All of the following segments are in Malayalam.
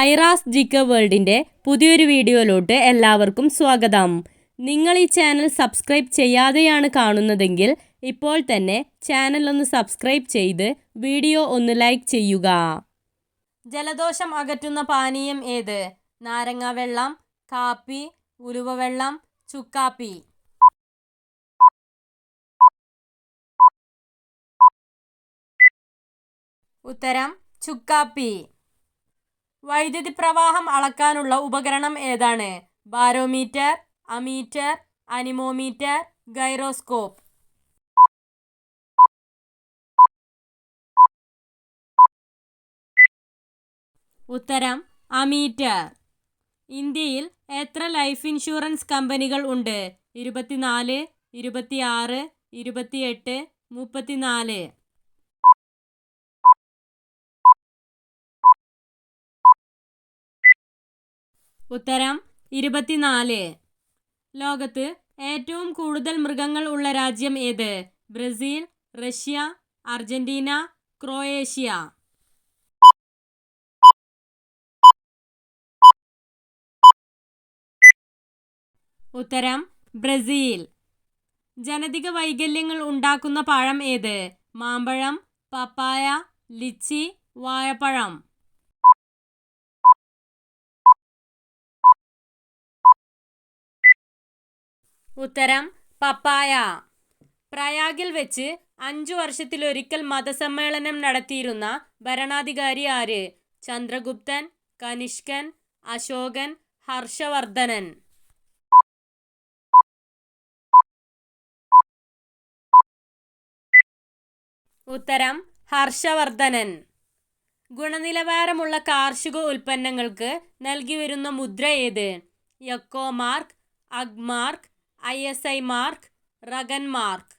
ഐറാസ് ജിക്ക വേൾഡിന്റെ പുതിയൊരു വീഡിയോയിലോട്ട് എല്ലാവർക്കും സ്വാഗതം. നിങ്ങൾ ഈ ചാനൽ സബ്സ്ക്രൈബ് ചെയ്യാതെയാണ് കാണുന്നതെങ്കിൽ ഇപ്പോൾ തന്നെ ചാനൽ ഒന്ന് സബ്സ്ക്രൈബ് ചെയ്ത് വീഡിയോ ഒന്ന് ലൈക്ക് ചെയ്യുക. ജലദോഷം അകറ്റുന്ന പാനീയം ഏത്? നാരങ്ങ വെള്ളം കാപ്പി ഉലുവ വെള്ളം ചുക്കാപ്പി. ഉത്തരം ചുക്കാപ്പി. വൈദ്യുതി പ്രവാഹം അളക്കാനുള്ള ഉപകരണം ഏതാണ്? Barometer ammeter anemometer gyroscope. ഉത്തരം അമീറ്റർ. ഇന്ത്യയിൽ എത്ര ലൈഫ് ഇൻഷുറൻസ് കമ്പനികൾ ഉണ്ട്? ഇരുപത്തിനാല് ഇരുപത്തിയാറ് ഇരുപത്തിയെട്ട് മുപ്പത്തിനാല്. ഉത്തരം ഇരുപത്തിനാല്. ലോകത്ത് ഏറ്റവും കൂടുതൽ മൃഗങ്ങൾ ഉള്ള രാജ്യം ഏത്? Brazil Russia Argentina Croatia. ഉത്തരം ബ്രസീൽ. ജനതിക വൈകല്യങ്ങൾ ഉണ്ടാക്കുന്ന പഴം ഏത്? മാമ്പഴം പപ്പായ ലിച്ചി വാഴപ്പഴം. ഉത്തരം പപ്പായ. പ്രയാഗിൽ വെച്ച് അഞ്ചു വർഷത്തിലൊരിക്കൽ മതസമ്മേളനം നടത്തിയിരുന്ന ഭരണാധികാരി ആര്? ചന്ദ്രഗുപ്തൻ കനിഷ്കൻ അശോകൻ ഹർഷവർദ്ധനൻ. ഉത്തരം ഹർഷവർദ്ധനൻ. ഗുണനിലവാരമുള്ള കാർഷിക ഉൽപ്പന്നങ്ങൾക്ക് നൽകി വരുന്ന മുദ്ര ഏത്? Ecomark Agmark Agmark I S I mark Rugmark.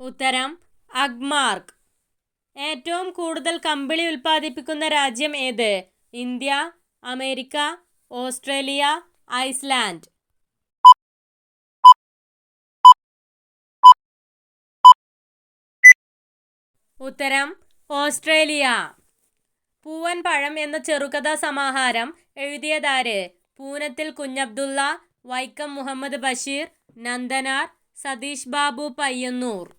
ഉത്തരം അഗ്മാർക്ക് ഏറ്റവും കൂടുതൽ കമ്പിളി ഉൽപ്പാദിപ്പിക്കുന്ന രാജ്യം ഏത്? India America Australia Iceland. ഉത്തരം ഓസ്ട്രേലിയ. പൂവൻ പഴം എന്ന ചെറുകഥാ സമാഹാരം എഴുതിയതാര്? പൂനത്തിൽ കുഞ്ഞബ്ദുള്ള വൈക്കം മുഹമ്മദ് ബഷീർ നന്ദനാർ സതീഷ് ബാബു പയ്യന്നൂർ.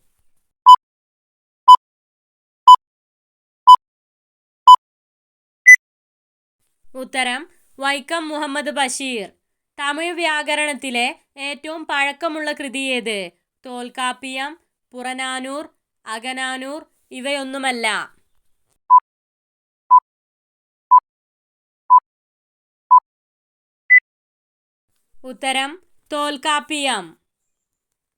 ഉത്തരം വൈക്കം മുഹമ്മദ് ബഷീർ. തമിഴ് വ്യാകരണത്തിലെ ഏറ്റവും പഴക്കമുള്ള കൃതി ഏത്? തോൽക്കാപ്പിയം പുറനാനൂർ അകനാനൂർ ഇവയൊന്നുമല്ല. ഉത്തരം തോൽക്കാപ്പിയം.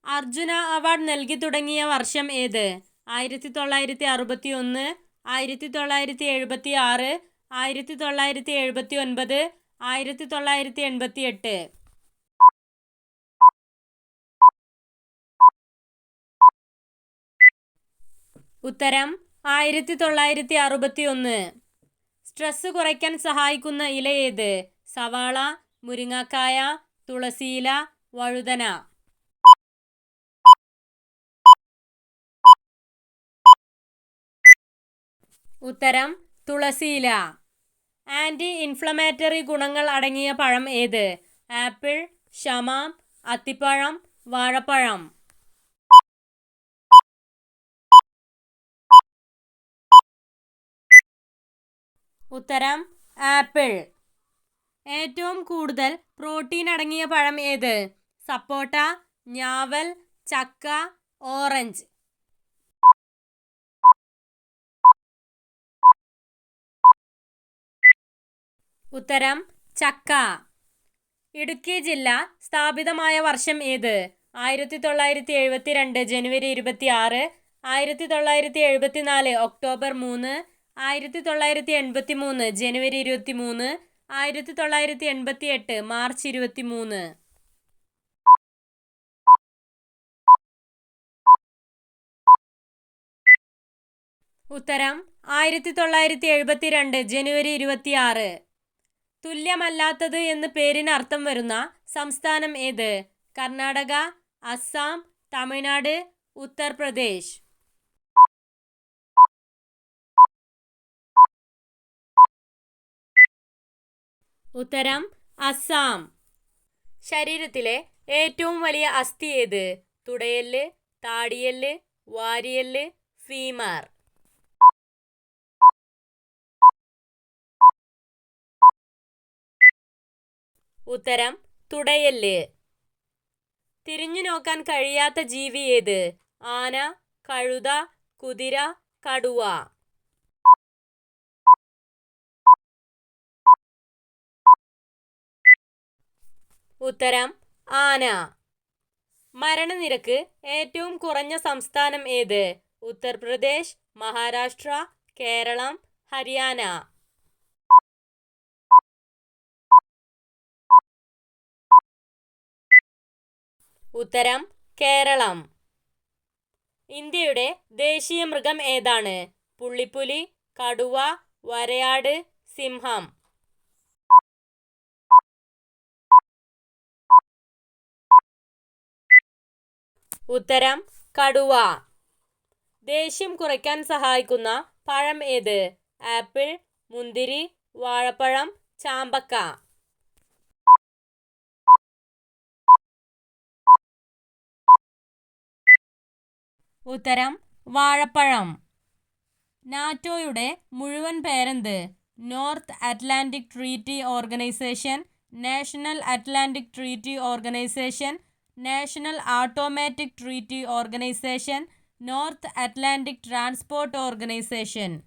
അർജുന അവാർഡ് നൽകി തുടങ്ങിയ വർഷം ഏത്? ആയിരത്തി തൊള്ളായിരത്തി അറുപത്തി ഒന്ന് ആയിരത്തി തൊള്ളായിരത്തി എഴുപത്തി ആറ് ആയിരത്തി തൊള്ളായിരത്തി എഴുപത്തി ഒൻപത് ആയിരത്തി തൊള്ളായിരത്തി എൺപത്തി എട്ട് ഉത്തരം ആയിരത്തി തൊള്ളായിരത്തി അറുപത്തി ഒന്ന് സ്ട്രെസ് കുറയ്ക്കാൻ സഹായിക്കുന്ന ഇല ഏത്? സവാള മുരിങ്ങാക്കായ തുളസിയില വഴുതന. ഉത്തരം തുളസിയില ആന്റി ഇൻഫ്ലമേറ്ററി ഗുണങ്ങൾ അടങ്ങിയ പഴം ഏത്? ആപ്പിൾ ഷമാം അത്തിപ്പഴം വാഴപ്പഴം. ഉത്തരം ആപ്പിൾ. ഏറ്റവും കൂടുതൽ പ്രോട്ടീൻ അടങ്ങിയ പഴം ഏത്? സപ്പോട്ട ഞാവൽ ചക്ക ഓറഞ്ച്. ഉത്തരം ചക്ക. ഇടുക്കി ജില്ല സ്ഥാപിതമായ വർഷം ഏത്? ആയിരത്തി തൊള്ളായിരത്തി എഴുപത്തി രണ്ട് ജനുവരി ഇരുപത്തി ആറ് ആയിരത്തി തൊള്ളായിരത്തി എഴുപത്തി നാല് ഒക്ടോബർ മൂന്ന് ആയിരത്തി തൊള്ളായിരത്തി എൺപത്തി മൂന്ന് ജനുവരി ഇരുപത്തി മൂന്ന് ആയിരത്തി തൊള്ളായിരത്തി എൺപത്തി എട്ട് മാർച്ച് ഇരുപത്തി മൂന്ന് ഉത്തരം ആയിരത്തി തൊള്ളായിരത്തി എഴുപത്തി രണ്ട് ജനുവരി ഇരുപത്തി ആറ് തുല്യമല്ലാത്തത് എന്ന് പേരിന് അർത്ഥം വരുന്ന സംസ്ഥാനം ഏത്? കർണാടക അസ്സാം തമിഴ്നാട് ഉത്തർപ്രദേശ്. ഉത്തരം അസാം ശരീരത്തിലെ ഏറ്റവും വലിയ അസ്ഥി ഏത്? തുടയൽ താടിയൽ വാരിയൽ ഫീമാർ. ഉത്തരം തുടയൽ തിരിഞ്ഞു നോക്കാൻ കഴിയാത്ത ജീവി ഏത്? ആന കഴുത കുതിര കടുവ. ഉത്തരം ആന. മരണനിരക്ക് ഏറ്റവും കുറഞ്ഞ സംസ്ഥാനം ഏത്? ഉത്തർപ്രദേശ് മഹാരാഷ്ട്ര കേരളം ഹരിയാന. ഉത്തരം കേരളം. ഇന്ത്യയുടെ ദേശീയ മൃഗം ഏതാണ്? പുള്ളിപ്പുലി കടുവ വരയാട് സിംഹം. ഉത്തരം കടുവ. ദേഷ്യം കുറയ്ക്കാൻ സഹായിക്കുന്ന പഴം ഏത്? ആപ്പിൾ മുന്തിരി വാഴപ്പഴം ചാമ്പക്ക. ഉത്തരം വാഴപ്പഴം. നാറ്റോയുടെ മുഴുവൻ പേരെന്ത്? North Atlantic Treaty Organisation National Atlantic Treaty Organisation National Automatic Treaty Organisation North Atlantic Transport Organisation.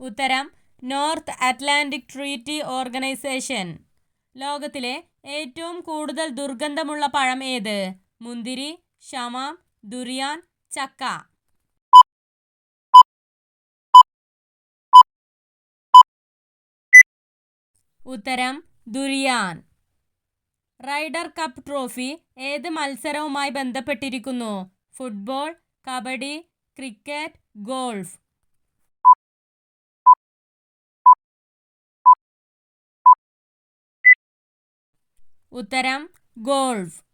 ഉത്തരം നോർത്ത് അറ്റ്ലാന്റിക് ട്രീറ്റി ഓർഗനൈസേഷൻ. ലോകത്തിലെ ഏറ്റവും കൂടുതൽ ദുർഗന്ധമുള്ള പഴം ഏത്? മുന്തിരി ഷമാം ദുരിയാൻ ചക്ക. ഉത്തരം ദുരിയാൻ. റൈഡർ കപ്പ് ട്രോഫി ഏത് മത്സരവുമായി ബന്ധപ്പെട്ടിരിക്കുന്നു? Football kabaddi cricket golf. ഉത്തരം ഗോൾഫ്.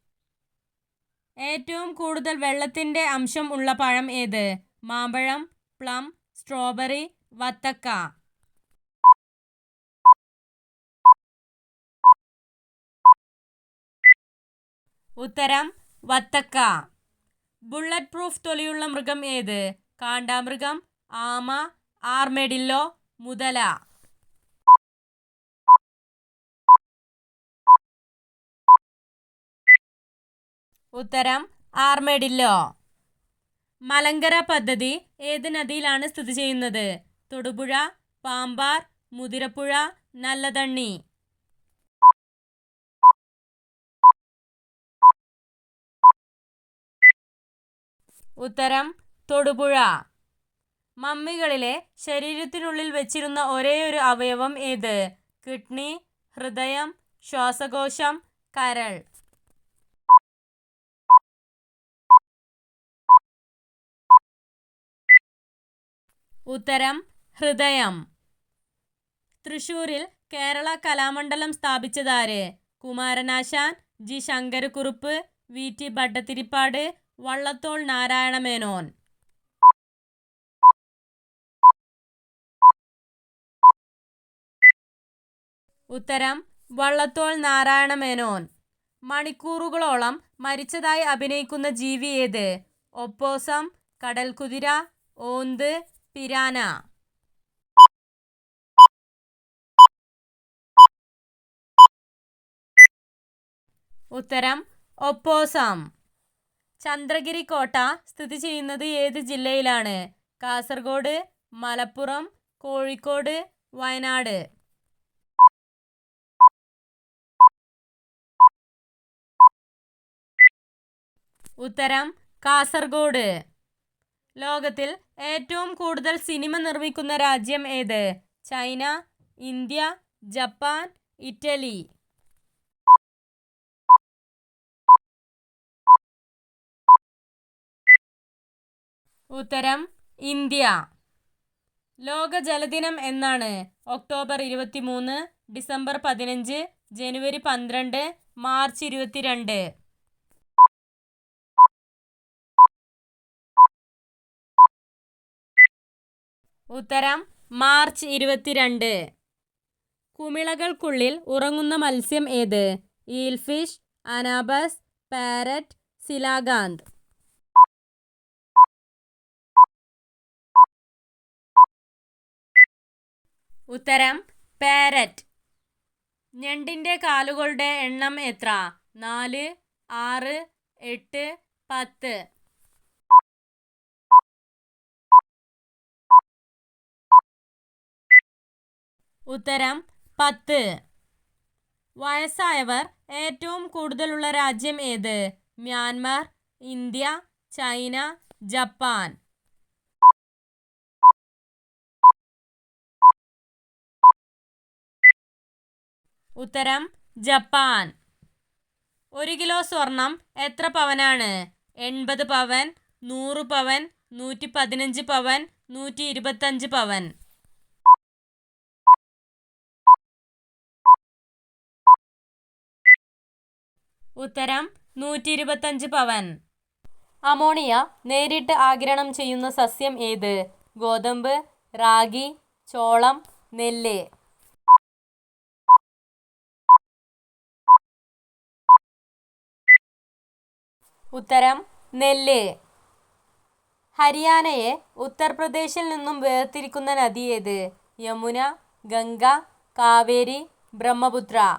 ഏറ്റവും കൂടുതൽ വെള്ളത്തിന്റെ അംശം ഉള്ള പഴം ഏത്? മാമ്പഴം പ്ലം സ്ട്രോബെറി വത്തക്ക. ഉത്തരം വത്തക്ക. ബുള്ളറ്റ് പ്രൂഫ് തൊലിയുള്ള മൃഗം ഏത്? കാണ്ടാമൃഗം ആമ ആർമെഡില്ലോ മുതല. ഉത്തരം ആർമെഡില്ലോ. മലങ്കര പദ്ധതി ഏത് നദിയിലാണ് സ്ഥിതി ചെയ്യുന്നത്? തൊടുപുഴ പാമ്പാർ മുതിരപ്പുഴ നല്ലതണ്ണി. ഉത്തരം തൊടുപുഴ. മമ്മികളിലെ ശരീരത്തിനുള്ളിൽ വെച്ചിരുന്ന ഒരേയൊരു അവയവം ഏത്? കിഡ്നി ഹൃദയം ശ്വാസകോശം കരൾ. ഉത്തരം ഹൃദയം. തൃശൂരിൽ Kerala Kalamandalam സ്ഥാപിച്ചതാര്? Kumaranasan G. Sankara Kurup V. T. Bhattathiripad Vallathol Narayana Menon ഉത്തരം വള്ളത്തോൾ നാരായണ മേനോൻ മണിക്കൂറുകളോളം മരിച്ചതായി അഭിനയിക്കുന്ന ജീവി ഏത്? ഒപ്പോസം കടൽകുതിര ഓന്ത് പിരാന. ഉത്തരം ഒപ്പോസം. ചന്ദ്രഗിരി കോട്ട സ്ഥിതി ചെയ്യുന്നത് ഏത് ജില്ലയിലാണ്? കാസർഗോഡ് മലപ്പുറം കോഴിക്കോട് വയനാട്. ഉത്തരം കാസർഗോഡ്. ലോകത്തിൽ ഏറ്റവും കൂടുതൽ സിനിമ നിർമ്മിക്കുന്ന രാജ്യം ഏത്? China India Japan Italy. ഉത്തരം ഇന്ത്യ. ലോക ജലദിനം എന്നാണ് ഒക്ടോബർ ഇരുപത്തി മൂന്ന് ഡിസംബർ പതിനഞ്ച് ജനുവരി പന്ത്രണ്ട് മാർച്ച് ഇരുപത്തിരണ്ട്. ഉത്തരം മാർച്ച് ഇരുപത്തിരണ്ട്. കുമിളകൾക്കുള്ളിൽ ഉറങ്ങുന്ന മത്സ്യം ഏത്? Eel fish anabas parrot coelacanth. ഉത്തരം പാരറ്റ് ഞണ്ടിന്റെ കാലുകളുടെ എണ്ണം എത്ര? നാല് ആറ് എട്ട് പത്ത്. ഉത്തരം പത്ത്. വയസ്സായവർ ഏറ്റവും കൂടുതലുള്ള രാജ്യം ഏത്? Myanmar India China Japan. ഉത്തരം ജപ്പാൻ. ഒരു കിലോ സ്വർണം എത്ര പവനാണ്? എൺപത് പവൻ നൂറ് പവൻ നൂറ്റി പതിനഞ്ച് പവൻ നൂറ്റി ഇരുപത്തഞ്ച് പവൻ. ഉത്തരം നൂറ്റി ഇരുപത്തഞ്ച് പവൻ. അമോണിയ നേരിട്ട് ആഗിരണം ചെയ്യുന്ന സസ്യം ഏത്? ഗോതമ്പ് റാഗി ചോളം നെല്ല്. ഉത്തരം നെല്ല്. ഹരിയാനയെ ഉത്തർപ്രദേശിൽ നിന്നും വേർതിരിക്കുന്ന നദി ഏത്? യമുന ഗംഗ കാവേരി ബ്രഹ്മപുത്ര.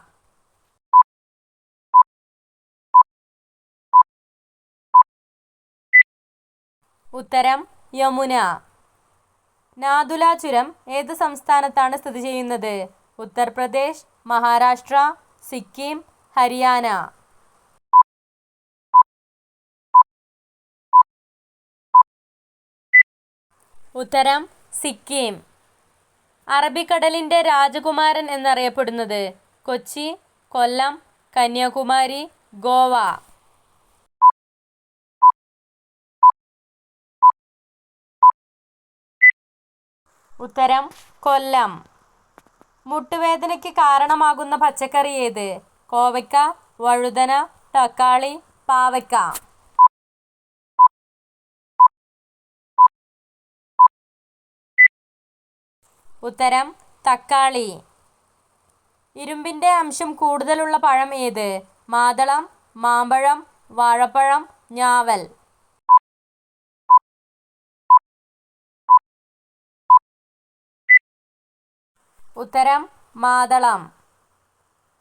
ഉത്തരം യമുന. നാദുല ചുരം ഏത് സംസ്ഥാനത്താണ് സ്ഥിതി ചെയ്യുന്നത്? ഉത്തർപ്രദേശ് മഹാരാഷ്ട്ര സിക്കിം ഹരിയാന. ഉത്തരം സിക്കിം. അറബിക്കടലിന്റെ രാജകുമാരൻ എന്നറിയപ്പെടുന്നത് കൊച്ചി കൊല്ലം കന്യാകുമാരി ഗോവ. ഉത്തരം കൊല്ലം. മുട്ടുവേദനയ്ക്ക് കാരണമാകുന്ന പച്ചക്കറി ഏത്? കോവയ്ക്ക വഴുതന തക്കാളി പാവയ്ക്ക. ഉത്തരം തക്കാളി. ഇരുമ്പിന്റെ അംശം കൂടുതലുള്ള പഴം ഏത്? മാതളം മാമ്പഴം വാഴപ്പഴം ഞാവൽ. ഉത്തരം മാതളം.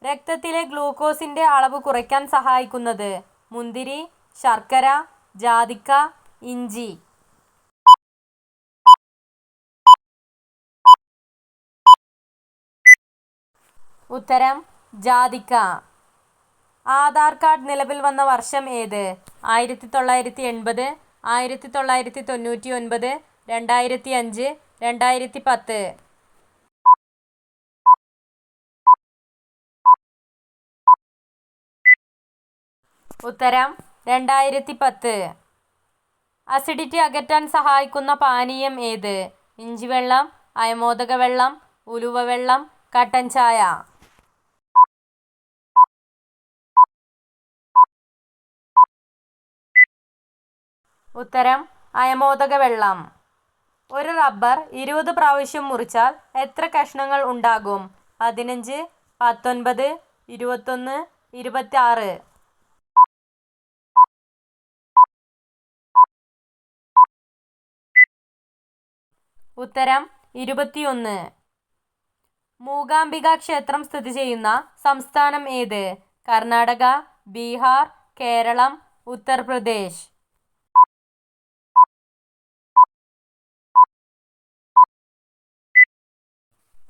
രക്തത്തിലെ ഗ്ലൂക്കോസിന്റെ അളവ് കുറയ്ക്കാൻ സഹായിക്കുന്നത് മുന്തിരി ശർക്കര ജാതിക്ക ഇഞ്ചി. ഉത്തരം ജാതിക്ക. ആധാർ കാർഡ് നിലവിൽ വന്ന വർഷം ഏത്? ആയിരത്തി തൊള്ളായിരത്തി എൺപത് ആയിരത്തി തൊള്ളായിരത്തി തൊണ്ണൂറ്റി ഒൻപത് രണ്ടായിരത്തി അഞ്ച് രണ്ടായിരത്തി പത്ത് ഉത്തരം രണ്ടായിരത്തി പത്ത് അസിഡിറ്റി അകറ്റാൻ സഹായിക്കുന്ന പാനീയം ഏത്? ഇഞ്ചിവെള്ളം അയമോദക വെള്ളം ഉലുവ വെള്ളം കട്ടൻ ചായ. ഉത്തരം അയമോദക വെള്ളം. ഒരു റബ്ബർ ഇരുപത് പ്രാവശ്യം മുറിച്ചാൽ എത്ര കഷ്ണങ്ങൾ ഉണ്ടാകും? പതിനഞ്ച് പത്തൊൻപത് ഇരുപത്തൊന്ന് ഇരുപത്താറ് ഉത്തരം ഇരുപത്തിയൊന്ന്. മൂകാംബിക ക്ഷേത്രം സ്ഥിതി ചെയ്യുന്ന സംസ്ഥാനം ഏത്? കർണാടക ബീഹാർ കേരളം ഉത്തർപ്രദേശ്.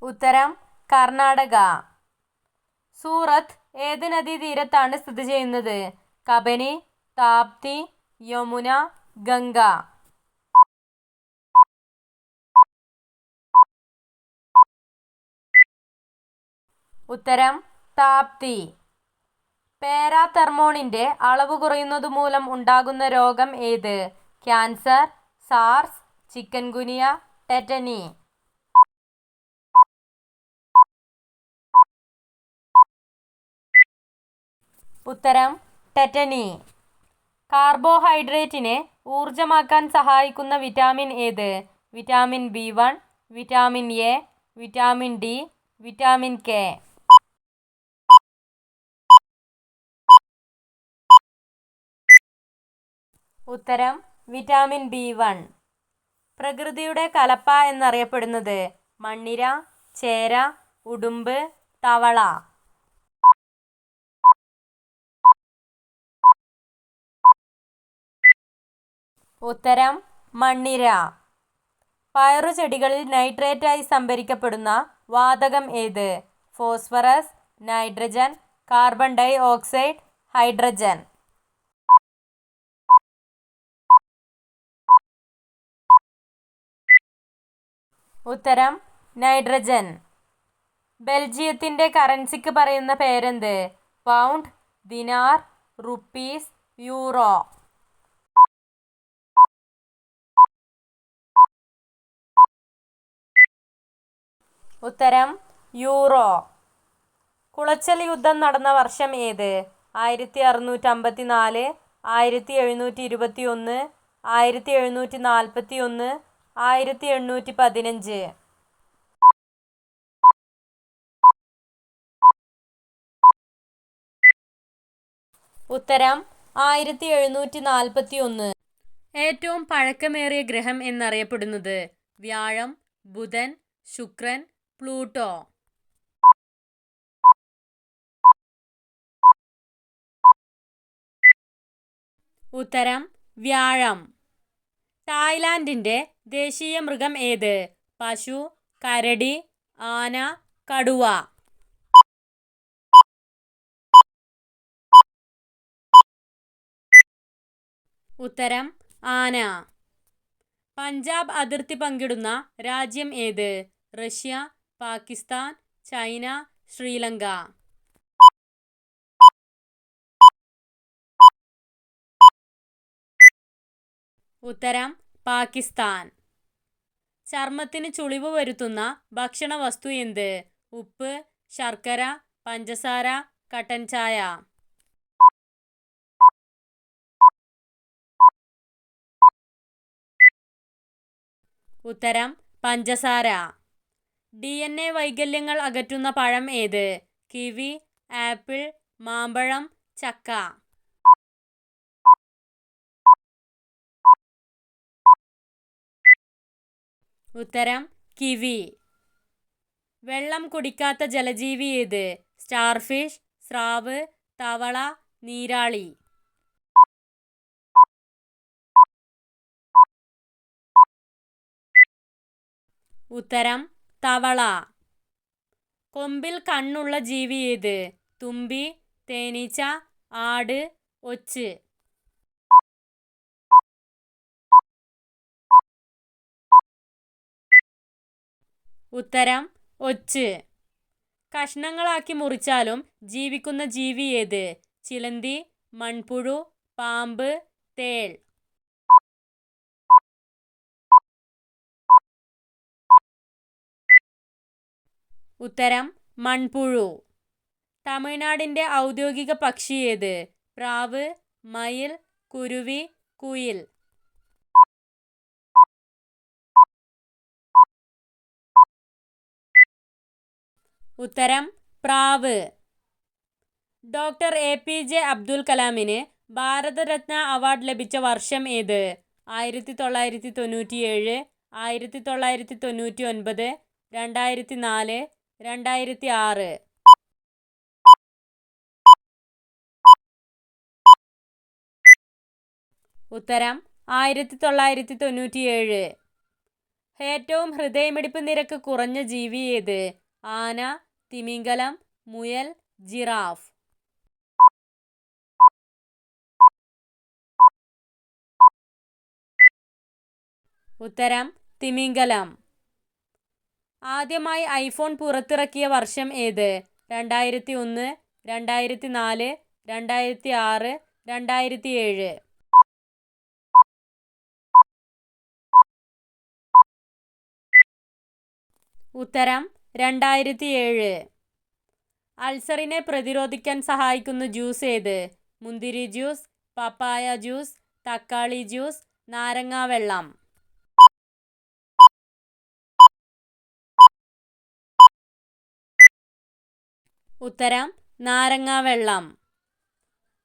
ഉത്തരം കർണാടക. സൂറത്ത് ഏത് നദീതീരത്താണ് സ്ഥിതി ചെയ്യുന്നത്? കബനി താപ്തി യമുന ഗംഗ. ഉത്തരം താപ്തി. പേരാതെർമോണിന്റെ അളവ് കുറയുന്നത് മൂലം ഉണ്ടാകുന്ന രോഗം ഏത്? Cancer SARS chikungunya tetany. ഉത്തരം ടെറ്റനി. കാർബോഹൈഡ്രേറ്റിനെ ഊർജമാക്കാൻ സഹായിക്കുന്ന വിറ്റാമിൻ ഏത്? Vitamin B one vitamin A vitamin D vitamin K. ഉത്തരം വിറ്റാമിൻ ബി വൺ. പ്രകൃതിയുടെ കലപ്പ എന്നറിയപ്പെടുന്നത് മണ്ണിര ചേര ഉടുമ്പ് തവള. ഉത്തരം മണ്ണിര. പയറുചെടികളിൽ നൈട്രേറ്റായി സംഭരിക്കപ്പെടുന്ന വാതകം ഏത്? Phosphorus nitrogen carbon dioxide hydrogen. ഉത്തരം നൈട്രജൻ. ബെൽജിയത്തിന്റെ കറൻസിക്ക് പറയുന്ന പേരെന്ത്? Pound dinar rupees euro. ഉത്തരം യൂറോ. കുളച്ചൽ യുദ്ധം നടന്ന വർഷം ഏത്? ആയിരത്തി അറുന്നൂറ്റി അമ്പത്തി നാല് ആയിരത്തി എഴുന്നൂറ്റി ഇരുപത്തി ഒന്ന് ആയിരത്തി എഴുന്നൂറ്റി നാൽപ്പത്തി ഒന്ന് ആയിരത്തി എണ്ണൂറ്റി പതിനഞ്ച് ഉത്തരം ആയിരത്തി എഴുന്നൂറ്റി നാൽപ്പത്തി ഒന്ന് ഏറ്റവും പഴക്കമേറിയ ഗ്രഹം എന്നറിയപ്പെടുന്നത് വ്യാഴം ബുധൻ ശുക്രൻ പ്ലൂട്ടോ. ഉത്തരം വ്യാഴം. തായ്ലാന്റിന്റെ ദേശീയ മൃഗം ഏത്? പശു കരടി ആന കടുവ. ഉത്തരം ആന. പഞ്ചാബ് അതിർത്തി പങ്കിടുന്ന രാജ്യം ഏത്? Russia Pakistan China Sri Lanka. ഉത്തരം പാകിസ്ഥാൻ. ചർമ്മത്തിന് ചുളിവ് വരുത്തുന്ന ഭക്ഷണ വസ്തു എന്ത്? ഉപ്പ് ശർക്കര പഞ്ചസാര കട്ടൻ ചായ. ഉത്തരം പഞ്ചസാര. ഡി എൻ എ വൈകല്യങ്ങൾ അകറ്റുന്ന പഴം ഏത്? കിവി ആപ്പിൾ മാമ്പഴം ചക്ക. ഉത്തരം കിവി. വെള്ളം കുടിക്കാത്ത ജലജീവി ഏത്? സ്റ്റാർഫിഷ് സ്രാവ് തവള നീരാളി. ഉത്തരം തവള. കൊമ്പിൽ കണ്ണുള്ള ജീവി ഏത്? തുമ്പി തേനീച്ച ആട് ഒച്ച്. ഉത്തരം ഒച്ച്. കഷ്ണങ്ങളാക്കി മുറിച്ചാലും ജീവിക്കുന്ന ജീവി ഏത്? ചിലന്തി മൺപുഴു പാമ്പ് തേൾ ഉത്തരം മൺപുഴു. തമിഴ്നാടിന്റെ ഔദ്യോഗിക പക്ഷി ഏത്? പ്രാവ് മയിൽ കുരുവി കുയിൽ. ഉത്തരം പ്രാവ്. Doctor A P J Abdul കലാമിന് Bharat Ratna award ലഭിച്ച വർഷം ഏത്? ആയിരത്തി തൊള്ളായിരത്തി തൊണ്ണൂറ്റിയേഴ് ആയിരത്തി തൊള്ളായിരത്തി തൊണ്ണൂറ്റി ഒൻപത് രണ്ടായിരത്തി നാല് രണ്ടായിരത്തി ആറ് ഉത്തരം ആയിരത്തി തൊള്ളായിരത്തി തൊണ്ണൂറ്റിയേഴ് ഏറ്റവും ഹൃദയമിടിപ്പ് നിരക്ക് കുറഞ്ഞ ജീവി ഏത്? ആന തിമിംഗലം മുയൽ ജിറാഫ്. ഉത്തരം തിമിംഗലം. ആദ്യമായി ഐഫോൺ പുറത്തിറക്കിയ വർഷം ഏത്? രണ്ടായിരത്തി ഒന്ന് രണ്ടായിരത്തി നാല് രണ്ടായിരത്തി ആറ് രണ്ടായിരത്തി ഏഴ് ഉത്തരം രണ്ടായിരത്തി ഏഴ് അൾസറിനെ പ്രതിരോധിക്കാൻ സഹായിക്കുന്ന ജ്യൂസ് ഏത്? മുന്തിരി ജ്യൂസ് പപ്പായ ജ്യൂസ് തക്കാളി ജ്യൂസ് നാരങ്ങാ ഉത്തരം നാരങ്ങാവെള്ളം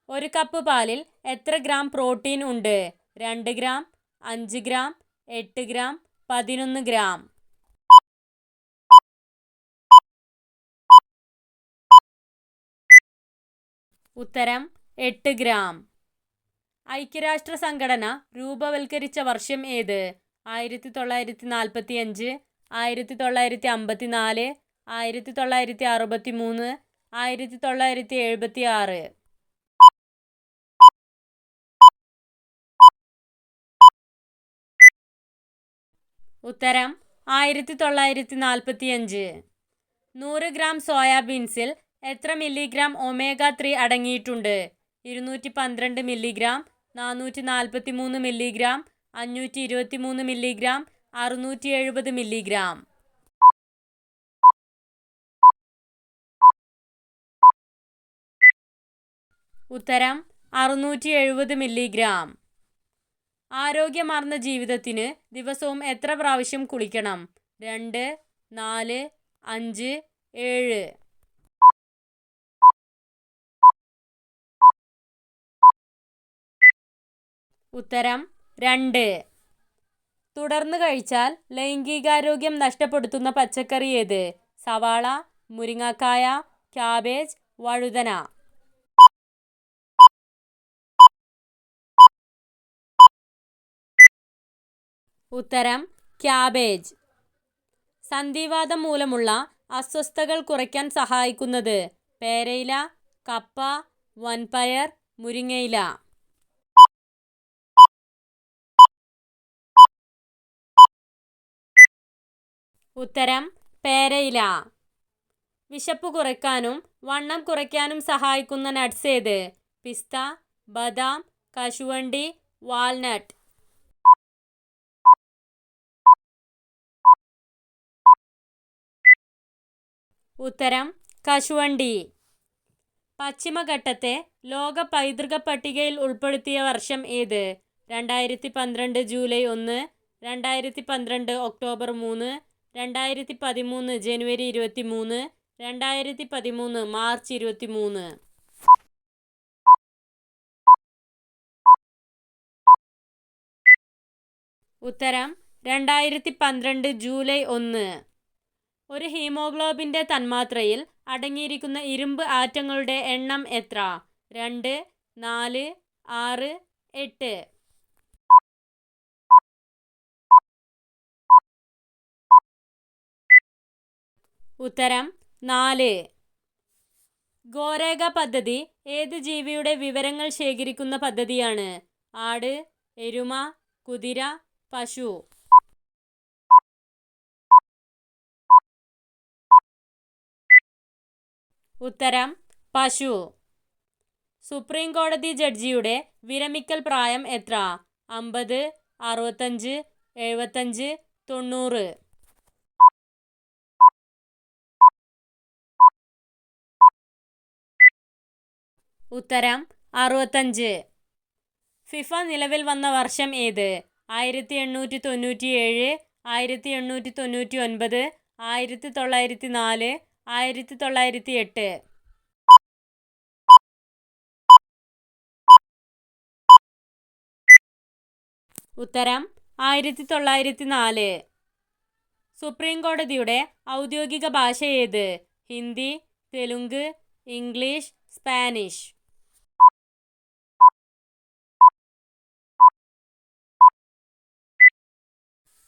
ഒരു കപ്പ് പാലിൽ എത്ര ഗ്രാം പ്രോട്ടീൻ ഉണ്ട്? രണ്ട് ഗ്രാം അഞ്ച് ഗ്രാം എട്ട് ഗ്രാം പതിനൊന്ന് ഗ്രാം. ഉത്തരം എട്ട് ഗ്രാം. ഐക്യരാഷ്ട്ര സംഘടന രൂപവൽക്കരിച്ച വർഷം ഏത്? ആയിരത്തി തൊള്ളായിരത്തി നാൽപ്പത്തി അഞ്ച് ആയിരത്തി തൊള്ളായിരത്തി അമ്പത്തി നാല് ആയിരത്തി തൊള്ളായിരത്തി അറുപത്തി മൂന്ന് ആയിരത്തി തൊള്ളായിരത്തി എഴുപത്തി ആറ് ഉത്തരം ആയിരത്തി തൊള്ളായിരത്തി നാൽപ്പത്തി അഞ്ച് നൂറ് ഗ്രാം സോയാബീൻസിൽ എത്ര മില്ലിഗ്രാം ഒമേഗ ത്രീ അടങ്ങിയിട്ടുണ്ട്? ഇരുന്നൂറ്റി പന്ത്രണ്ട് മില്ലിഗ്രാം നാനൂറ്റി നാൽപ്പത്തി മൂന്ന് മില്ലിഗ്രാം അഞ്ഞൂറ്റി ഇരുപത്തി മൂന്ന് മില്ലിഗ്രാം അറുന്നൂറ്റി എഴുപത് മില്ലിഗ്രാം. ഉത്തരം അറുന്നൂറ്റി എഴുപത് മില്ലിഗ്രാം. ആരോഗ്യമാർന്ന ജീവിതത്തിന് ദിവസവും എത്ര പ്രാവശ്യം കുളിക്കണം? രണ്ട് നാല് അഞ്ച് ഏഴ്. ഉത്തരം രണ്ട്. തുടർന്ന് കഴിച്ചാൽ ലൈംഗികാരോഗ്യം നഷ്ടപ്പെടുത്തുന്ന പച്ചക്കറി ഏത്? സവാള മുരിങ്ങക്കായ ക്യാബേജ് വഴുതന. ഉത്തരം ക്യാബേജ്. സന്ധിവാതം മൂലമുള്ള അസ്വസ്ഥതകൾ കുറയ്ക്കാൻ സഹായിക്കുന്നത് പേരയില കപ്പ വൻപയർ മുരിങ്ങയില. ഉത്തരം പേരയില. വിശപ്പ് കുറയ്ക്കാനും വണ്ണം കുറയ്ക്കാനും സഹായിക്കുന്ന നട്ട്സ് ഏത്? പിസ്ത ബദാം കശുവണ്ടി വാൾനട്ട് ഉത്തരം കശുവണ്ടി. പശ്ചിമഘട്ടത്തെ ലോക പൈതൃക പട്ടികയിൽ ഉൾപ്പെടുത്തിയ വർഷം ഏത്? രണ്ടായിരത്തി പന്ത്രണ്ട് ജൂലൈ ഒന്ന് രണ്ടായിരത്തി പന്ത്രണ്ട് ഒക്ടോബർ മൂന്ന് രണ്ടായിരത്തി പതിമൂന്ന് ജനുവരി ഇരുപത്തി മൂന്ന് രണ്ടായിരത്തി പതിമൂന്ന് മാർച്ച് ഇരുപത്തി മൂന്ന് ഉത്തരം രണ്ടായിരത്തി പന്ത്രണ്ട് ജൂലൈ ഒന്ന്. ഒരു ഹീമോഗ്ലോബിന്റെ തന്മാത്രയിൽ അടങ്ങിയിരിക്കുന്ന ഇരുമ്പ് ആറ്റങ്ങളുടെ എണ്ണം എത്ര? രണ്ട് നാല് ആറ് എട്ട്. ഉത്തരം നാല്. ഗോരേഖ പദ്ധതി ഏത് ജീവിയുടെ വിവരങ്ങൾ ശേഖരിക്കുന്ന പദ്ധതിയാണ്? ആട് എരുമ കുതിര പശു. ഉത്തരം പശു. സുപ്രീം കോടതി ജഡ്ജിയുടെ വിരമിക്കൽ പ്രായം എത്ര? അമ്പത് അറുപത്തഞ്ച് എഴുപത്തഞ്ച് തൊണ്ണൂറ്. ഉത്തരം അറുപത്തഞ്ച്. ഫിഫ നിലവിൽ വന്ന വർഷം ഏത്? ആയിരത്തി എണ്ണൂറ്റി തൊണ്ണൂറ്റി ഏഴ് ആയിരത്തി എണ്ണൂറ്റി തൊണ്ണൂറ്റി ഒൻപത് ആയിരത്തി തൊള്ളായിരത്തി നാല് ആയിരത്തി തൊള്ളായിരത്തി എട്ട് ഉത്തരം ആയിരത്തി തൊള്ളായിരത്തി നാല് സുപ്രീം കോടതിയുടെ ഔദ്യോഗിക ഭാഷ ഏത്? Hindi Telugu English Spanish.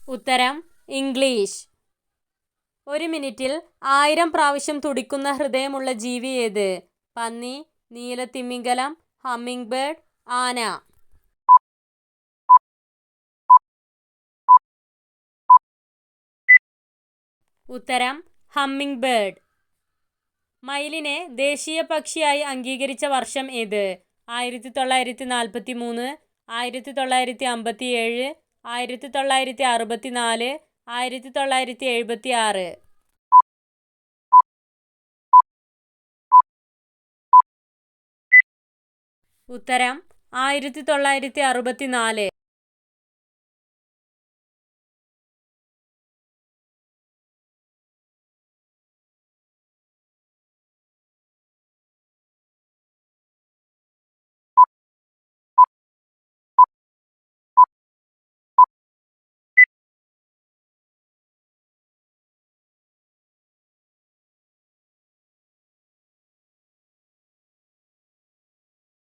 ഉത്തരം ഇംഗ്ലീഷ്. ഒരു മിനിറ്റിൽ ആയിരം പ്രാവശ്യം തുടിക്കുന്ന ഹൃദയമുള്ള ജീവി ഏത്? പന്നി നീലത്തിമിംഗലം ഹമ്മിങ് ബേർഡ് ആന. ഉത്തരം ഹമ്മിങ് ബേർഡ് മയിലിനെ ദേശീയ പക്ഷിയായി അംഗീകരിച്ച വർഷം ഏത്? ആയിരത്തി തൊള്ളായിരത്തി നാൽപ്പത്തി മൂന്ന് ആയിരത്തി തൊള്ളായിരത്തി അമ്പത്തി ഏഴ് ആയിരത്തി തൊള്ളായിരത്തി അറുപത്തി നാല് ആയിരത്തി തൊള്ളായിരത്തി എഴുപത്തി ആറ് ഉത്തരം ആയിരത്തി തൊള്ളായിരത്തി അറുപത്തിനാല്